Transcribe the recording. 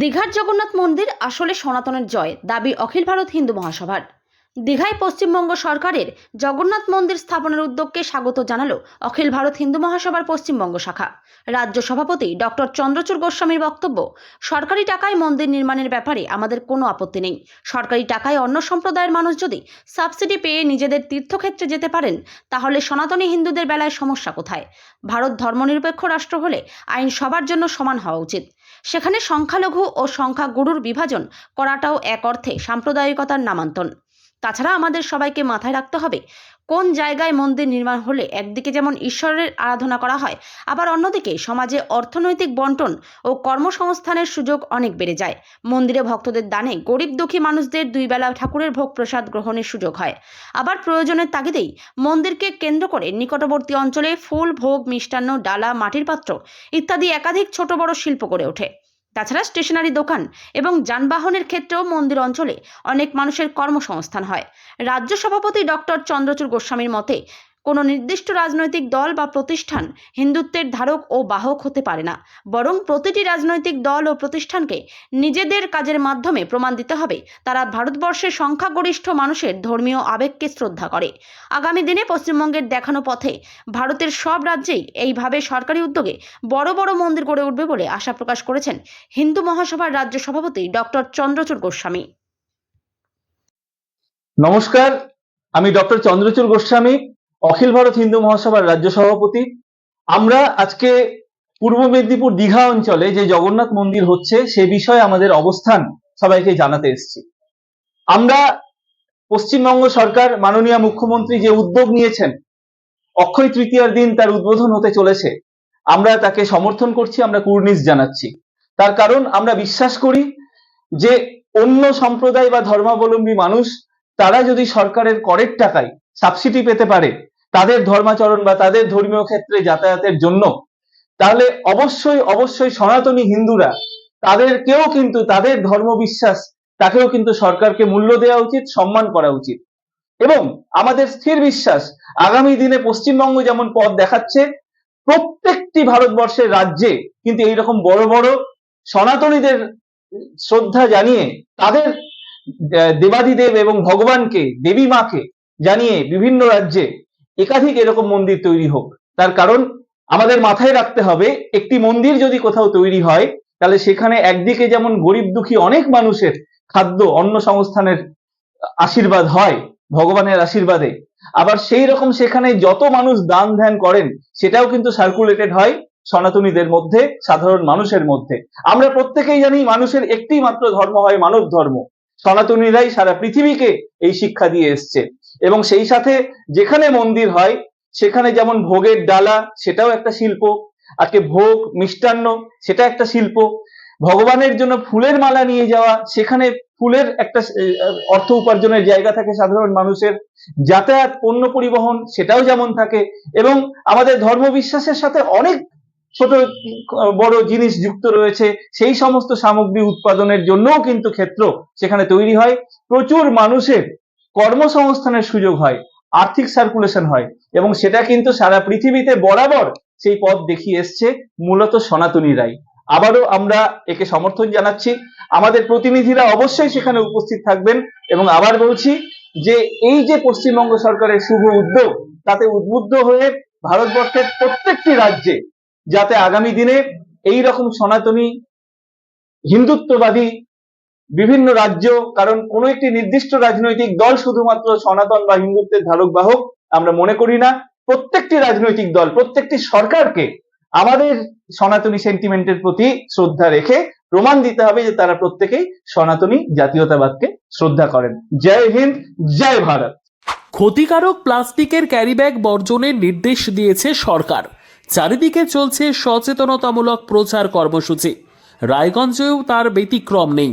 দীঘার জগন্নাথ মন্দির আসলে সনাতনের জয়, দাবি অখিল ভারত হিন্দু মহাসভার। দীঘায় পশ্চিমবঙ্গ সরকারের জগন্নাথ মন্দির স্থাপনের উদ্যোগকে স্বাগত জানালো অখিল ভারত হিন্দু মহাসভার পশ্চিমবঙ্গ শাখা। রাজ্য সভাপতি ডক্টর চন্দ্রচূড় গোস্বামীর বক্তব্য, সরকারি টাকায় মন্দির নির্মাণের ব্যাপারে আমাদের কোনো আপত্তি নেই। সরকারি টাকায় অন্য সম্প্রদায়ের মানুষ যদি সাবসিডি পেয়ে নিজেদের তীর্থক্ষেত্রে যেতে পারেন, তাহলে সনাতনী হিন্দুদের বেলায় সমস্যা কোথায়? ভারত ধর্মনিরপেক্ষ রাষ্ট্র হলে আইন সবার জন্য সমান হওয়া উচিত। সেখানে সংখ্যালঘু ও সংখ্যা গুরুর বিভাজন করাটাও এক অর্থে সাম্প্রদায়িকতার নামান্তন। তাছাড়া আমাদের সবাইকে মাথায় রাখতে হবে কোন জায়গায় মন্দির নির্মাণ হলে একদিকে যেমন ঈশ্বরের আরাধনা করা হয়, আবার অন্যদিকে সমাজে অর্থনৈতিক বন্টন ও কর্মসংস্থানের সুযোগ অনেক বেড়ে যায়। মন্দিরে ভক্তদের দানে গরিব দুঃখী মানুষদের দুই বেলা ঠাকুরের ভোগ প্রসাদ গ্রহণের সুযোগ হয়। আবার প্রয়োজনের তাগিদেই মন্দিরকে কেন্দ্র করে নিকটবর্তী অঞ্চলে ফুল, ভোগ, মিষ্টান্ন, ডালা, মাটির পাত্র ইত্যাদি একাধিক ছোট বড় শিল্প গড়ে ওঠে। তাছাড়া স্টেশনারি দোকান এবং যানবাহনের ক্ষেত্রেও মন্দির অঞ্চলে অনেক মানুষের কর্মসংস্থান হয়। রাজ্য সভাপতি ডক্টর চন্দ্রচূড় গোস্বামীর মতে কোনো নির্দিষ্ট রাজনৈতিক দল বা প্রতিষ্ঠান হিন্দুত্বের ধারক ও বাহক হতে পারে না। বরং প্রতিটি রাজনৈতিক দল ও প্রতিষ্ঠানকে নিজেদের কাজের মাধ্যমে প্রমাণ দিতে হবে। তারা ভারতবর্ষের সংখ্যাগরিষ্ঠ মানুষের ধর্মীয় আবেগকে শ্রদ্ধা করে। আগামী দিনে পশ্চিমবঙ্গের দেখানো পথে ভারতের সব রাজ্যেই এইভাবে সরকারি উদ্যোগে বড় বড় মন্দির গড়ে উঠবে বলে আশা প্রকাশ করেছেন হিন্দু মহাসভার রাজ্য সভাপতি ডক্টর চন্দ্রচূড় গোস্বামী। নমস্কার, আমি ডক্টর চন্দ্রচূড় গোস্বামী। অখিল ভারত হিন্দু মহাসভার রাজ্য সভাপতি। আমরা আজকে পূর্ব মেদিনীপুর দীঘা অঞ্চলে যে জগন্নাথ মন্দির হচ্ছে, সে বিষয়ে আমাদের অবস্থান সবাইকে জানাতে এসেছি। আমরা পশ্চিমবঙ্গ সরকার, মাননীয় মুখ্যমন্ত্রী যে উদ্যোগ নিয়েছেন, অক্ষয় তৃতীয়ার দিন তার উদ্বোধন হতে চলেছে। আমরা তাকে সমর্থন করছি, আমরা কুর্নিশ জানাচ্ছি। তার কারণ আমরা বিশ্বাস করি যে অন্য সম্প্রদায় বা ধর্মাবলম্বী মানুষ, তারা যদি সরকারের করের টাকায় সাবসিডি পেতে পারে তাদের ধর্মাচরণ বা তাদের ধর্মীয় ক্ষেত্রে যাতায়াতের জন্য, তাহলে অবশ্যই অবশ্যই সনাতনী হিন্দুরা তাদেরকেও কিন্তু, তাদের ধর্মবিশ্বাস, তাকেও কিন্তু সরকারকে মূল্য দেওয়া উচিত, সম্মান করা উচিত। এবং আমাদের স্থির বিশ্বাস, আগামী দিনে পশ্চিমবঙ্গ যেমন পথ দেখাচ্ছে, প্রত্যেকটি ভারতবর্ষের রাজ্যে কিন্তু এইরকম বড় বড় সনাতনীদের শ্রদ্ধা জানিয়ে, তাদের দেবাদিদেব এবং ভগবানকে, দেবী মাকে জানিয়ে বিভিন্ন রাজ্যে একাধিক এরকম মন্দির তৈরি হোক। তার কারণ আমাদের মাথায় রাখতে হবে, একটি মন্দির যদি কোথাও তৈরি হয়, তাহলে সেখানে একদিকে যেমন গরিব দুঃখী অনেক মানুষের খাদ্য অন্য সংস্থানের আশীর্বাদ হয়, ভগবানের আশীর্বাদে, আবার সেই রকম সেখানে যত মানুষ দান ধ্যান করেন, সেটাও কিন্তু সার্কুলেটেড হয় সনাতনীদের মধ্যে, সাধারণ মানুষের মধ্যে। আমরা প্রত্যেকেই জানি মানুষের একটি মাত্র ধর্ম হয় মানব ধর্ম সনাতনীরাই সারা পৃথিবীকে এই শিক্ষা দিয়ে এসছে। এবং সেই সাথে যেখানে মন্দির হয়, সেখানে যেমন ভোগের ডালা, সেটাও একটা শিল্প। আজকে ভোগ, মিষ্টান্ন, সেটা একটা শিল্প। ভগবানের জন্য ফুলের মালা নিয়ে যাওয়া, সেখানে ফুলের একটা অর্থ উপার্জনের জায়গা থাকে সাধারণ মানুষের। যাতায়াত, পণ্য পরিবহন, সেটাও যেমন থাকে। এবং আমাদের ধর্মবিশ্বাসের সাথে অনেক ছোট, বড় জিনিস যুক্ত রয়েছে। সেই সমস্ত সামগ্রী উৎপাদনের জন্যও কিন্তু ক্ষেত্র সেখানে তৈরি হয়। প্রচুর মানুষের কর্মসংস্থানের সুযোগ হয়, আর্থিক সার্কুলেশন হয় এবং সেটা কিন্তু সারা পৃথিবীতে বরাবর সেই পথ দেখিয়ে এসছে মূলত সনাতনীরাই আবারও আমরা একে সমর্থন জানাচ্ছি। আমাদের প্রতিনিধিরা অবশ্যই সেখানে উপস্থিত থাকবেন এবং আবার বলছি যে এই যে পশ্চিমবঙ্গ সরকারের শুভ উদ্যোগ, তাতে উদ্বুদ্ধ হয়ে ভারতবর্ষের প্রত্যেকটি রাজ্যে যাতে আগামী দিনে এই রকম সনাতনী হিন্দুত্ববাদী বিভিন্ন রাজ্য, কারণ কোনো একটি নির্দিষ্ট রাজনৈতিক দল শুধুমাত্র সনাতন বা হিন্দুত্বের ধারক বাহক আমরা মনে করি না। প্রত্যেকটি রাজনৈতিক দল, প্রত্যেকটি সরকারকে আমাদের সনাতনী সেন্টিমেন্টের প্রতি শ্রদ্ধা রেখে প্রমাণ দিতে হবে যে তারা প্রত্যেকেই সনাতনী জাতীয়তাবাদকে শ্রদ্ধা করেন। জয় হিন্দ, জয় ভারত। ক্ষতিকারক প্লাস্টিকের ক্যারিব্যাগ বর্জনের নির্দেশ দিয়েছে সরকার। চারিদিকে চলছে সচেতনতামূলক প্রচার কর্মসূচি। রায়গঞ্জেও তার ব্যতিক্রম নেই।